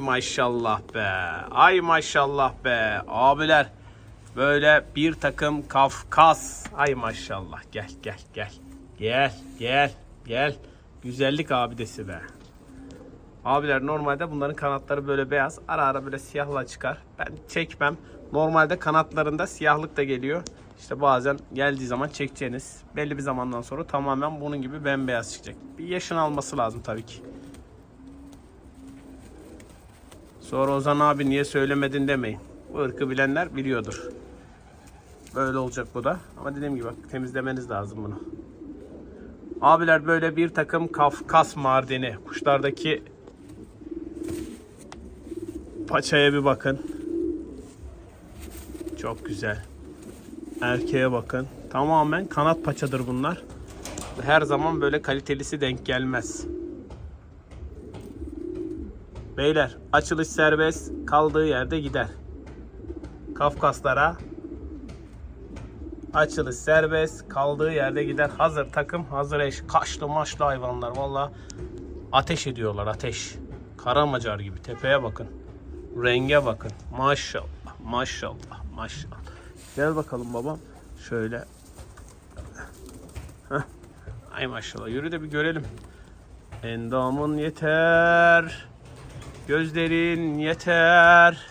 Maşallah be. Ay maşallah be. Abiler böyle bir takım Kafkas. Ay maşallah. Gel gel gel. Gel gel gel. Güzellik abidesi be. Abiler normalde bunların kanatları böyle beyaz. Ara ara böyle siyahla çıkar. Ben çekmem. Normalde kanatlarında siyahlık da geliyor. İşte bazen geldiği zaman çekeceğiniz belli bir zamandan sonra tamamen bunun gibi bembeyaz çıkacak. Bir yaşın alması lazım tabii ki. Sonra Ozan abi niye söylemedin demeyin. Bu ırkı bilenler biliyordur. Böyle olacak bu da. Ama dediğim gibi bak temizlemeniz lazım bunu. Abiler böyle bir takım Kafkas mardini. Kuşlardaki paçaya bir bakın. Çok güzel. Erkeğe bakın. Tamamen kanat paçadır bunlar. Her zaman böyle kalitelisi denk gelmez. Beyler açılış serbest kaldığı yerde gider. Kafkaslara açılış serbest kaldığı yerde gider. Hazır takım hazır eş. Kaşlı maşlı hayvanlar valla ateş ediyorlar ateş. Karamacar gibi tepeye bakın. Renge bakın. Maşallah maşallah maşallah. Gel bakalım babam. Şöyle. Heh. Ay maşallah yürü de bir görelim. Endamın yeter. Gözlerin yeter.